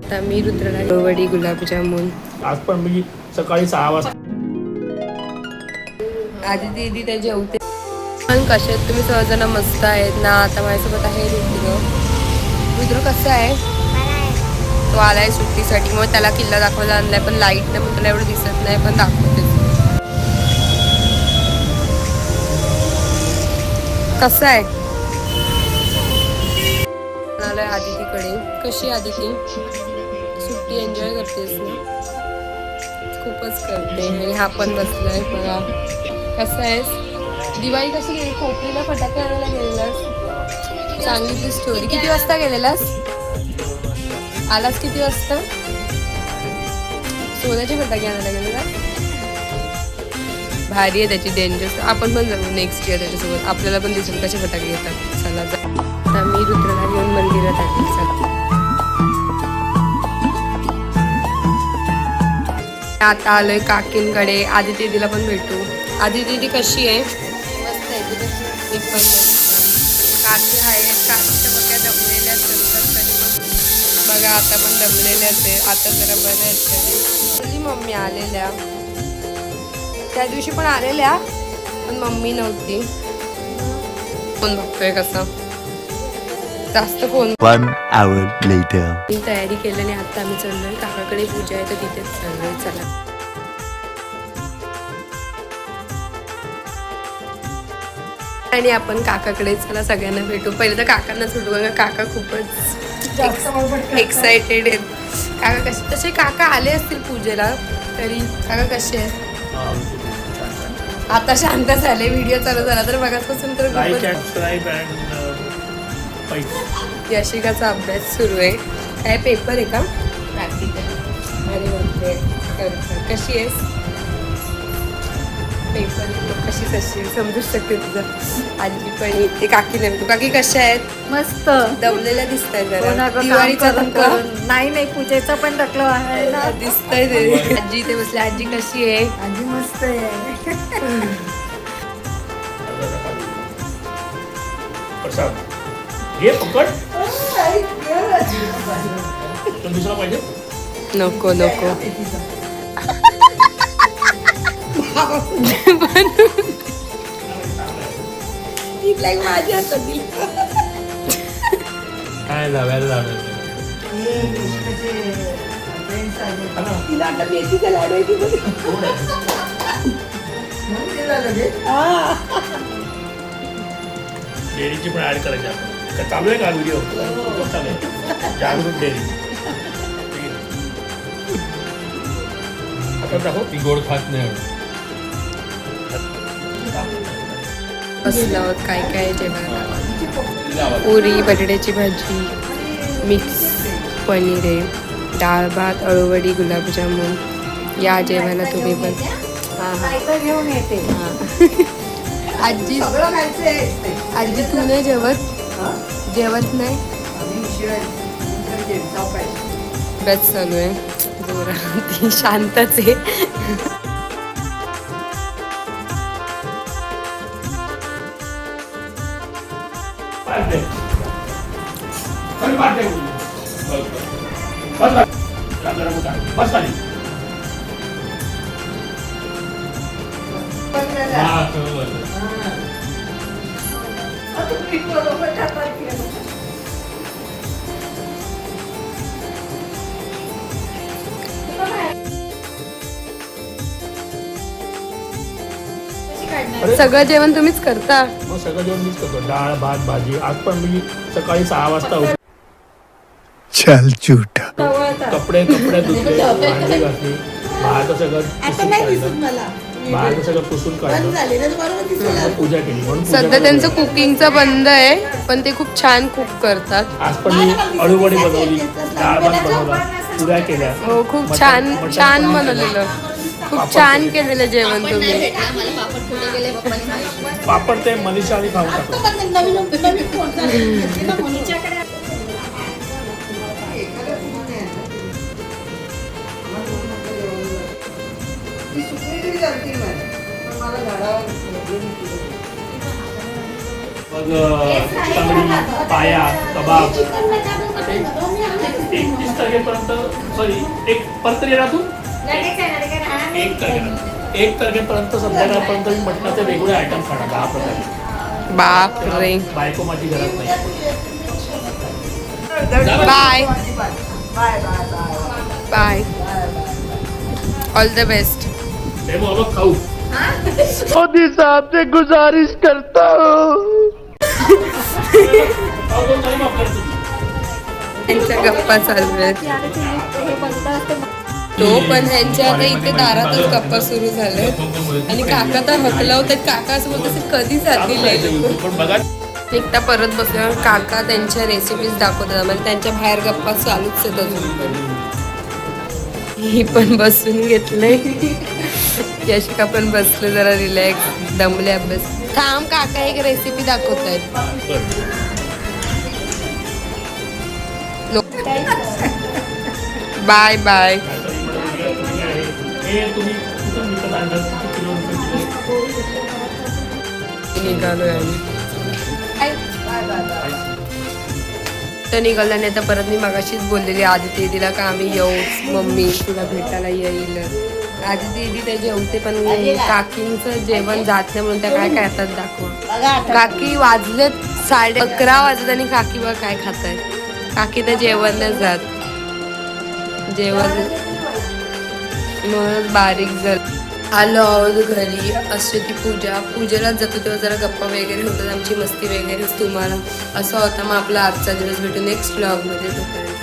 आता मी रुद्रला वडी गुलाबजामुन. आज पण मी सकाळी सहा वाजता आधी दीदी ते जेवते. पण कसे आहेत? तुम्ही सहजण मस्त आहेत ना? आता माझ्यासोबत आहे रुद्र. रुद्र कसं आहे? तो आलाय सुट्टीसाठी. मग त्याला किल्ला दाखवायला आणलाय पण लाइट नाही पण तुला एवढं दिसत नाही पण दाखवते. कसं आहे? आलाय आदितीकडे. कशी आहे आदिती? सुट्टी एन्जॉय करतेस ना? खूपच करते. आणि हा पण बसलाय बघा. कसं आहेस? दिवाळी कशी गेली खोपलीला फटाके आणायला गेलेलास. सांगितली स्टोरी किती वाजता गेलेलास? आलास किती वाजता? सोन्याचे फटाके आणायला गेलेला भारी आहे त्याची डेंजर आपण पण जाऊ नेक्स्ट इयर त्याच्यासोबत. आपल्याला पण दिसून कसे फटाके येतात. चला जा. आता मी रुद्रला घेऊन मंदिरात आली. चला. आता आलोय काकींकडे. आदिती दीदीला पण भेटू. आदिती दीदी कशी आहे? मी पण काकी आहे काकीच्या बघा दमलेल्या असतात तरी. पण बघा आता पण दमलेल्याच आहे आता जरा बरं आहेत तरी मम्मी आलेल्या. त्या दिवशी पण आलेल्या पण मम्मी नव्हती. फोन बघतोय कसा. जास्त फोन. मी तयारी केल्याने आता आम्ही चाललोय काकाकडे पूजा आहे तर तिथेच चाललोय. चला. आणि आपण काकाकडे चला सगळ्यांना भेटू. पहिले तर काकांना सुटू बघा काका खूपच एक्साइटेड आहेत. काका कसे तसे काका आले असतील पूजेला तरी काका कसे आहेत? आता शांत झाले व्हिडिओ चालू झाला तर बघापासून तर पैसे यशिकाचा अभ्यास सुरू आहे. काय पेपर आहे का. कशी आहेस? पेपर कशी कशी आहे? समजूच शकते तुझं आजी पण येते काकी नाही तू काकी कशा आहेत मस्त दमलेल्या दिसत आहेत हो दिवाळीचा. नाही नाही पूजेचं पण टाकलं आहे ना. दिसतंय ते. आजी ते बसले आजी कशी आहे? आजी मस्त आहे. पकड दुसरा पाहिजे नको नको. माझ्या काय लावायला लावायचं तिला आता मेथीचा लाडू आहे ती बघ. डेअरीची पण ऍड करायची आपण का चालू आहे का व्हिडिओ चालू आहे जागरूक डेअरी आता दाखव ती गोड खात नाही आहोत काय काय जेवायला पुरी बटाट्याची भाजी मिक्स पनीर आहे. डाळ भात अळूवडी गुलाबजामुन. या जेवायला तुम्ही पण. हां हां. काय घेऊन येते. आजी आजी तू नाही जेवत? जेवत नाही? बस चालू आहे. ती शांतच आहे. पाच दे पण पाच दे बस बस बस जरा मोठा. बस खाली हा, सगळं बरं. सगळं जेवण तुम्हीच करता. मग सगळं जेवण मीच करतो. डाळ भात भाजी. आज पण मी सकाळी सहा वाजता उठलो. Chal chuta. कपडे कपडे धुतले भांडी घातली. बाहेरचं सगळं पुसून काढलं. बाहेरचं सगळं पुसून काढलं. मग पूजा केली. म्हणून पूजा सध्या त्यांचं गेलो. कुकिंगचं बंद आहे पण ते खूप छान कुक करतात. आज पण मी अळूवडी बनवली. डाळ भात बनवला. पुऱ्या केल्या. हो खूप छान छान बनवलेलं. खूप छान केलेलं जेवण तुम्ही. पापड ते मनीषा आणि खाऊन टाकतो मग तांबडी पाया कबाब. एकतीस तारखेपर्यंत सॉरी एक परत येणार तू? एक तारखेला एक तारखेपर्यंत संध्याकाळपर्यंत मी मटणाचे वेगवेगळे आयटम खाणार दहा प्रकार. बाप रे बायको माझी घरात नाही. Bye. Bye all the best खाऊ. मोदी साहब से गुजारिश करता हूँ। गप्पा चालू आहेत. हे बंद असते तो पण ह्यांच्या आता इथे दारातच गप्पा सुरू झाल्यात. आणि काका तर हकलवतात काका असं बोलत असेल कधी जातील एकटा परत बसल्यावर काका त्यांच्या रेसिपीज दाखवतात. आम्हाला त्यांच्या बाहेर गप्पा चालूच आहेत अजून पण. ही पण बसून घेतलंय. यशिका पण बसले जरा रिलॅक्स दमले अभ्यास. थांब काका एक रेसिपी दाखवत आहेत बाय बाय हे तुम्ही कुठून विकत आणलं किती किलो विकत किलो? निघालोय आम्ही. तर निघालं नाही आता परत मी मगाशीच बोललेली आदिती दिदीला का आम्ही येऊ? मम्मी तुला भेटायला येईल. आदिती दिदी ते जेवते पण काकींचं जेवण जात नाही म्हणून त्या काय करतात दाखवा. काकी वाजलेत साडे अकरा वाजत आणि काकी बघ काय खात काकी तर जेवण नाही जात. जेवण म्हणूनच बारीक झालं आलो आहोत घरी अश्वती ती पूजा. पूजेलाच जातो तेव्हा जरा गप्पा वगैरे होतात आमची मस्ती वगैरे तुम्हाला. असा होता मग आपला आजचा दिवस भेटू नेक्स्ट ब्लॉगमध्ये तोपर्यंत.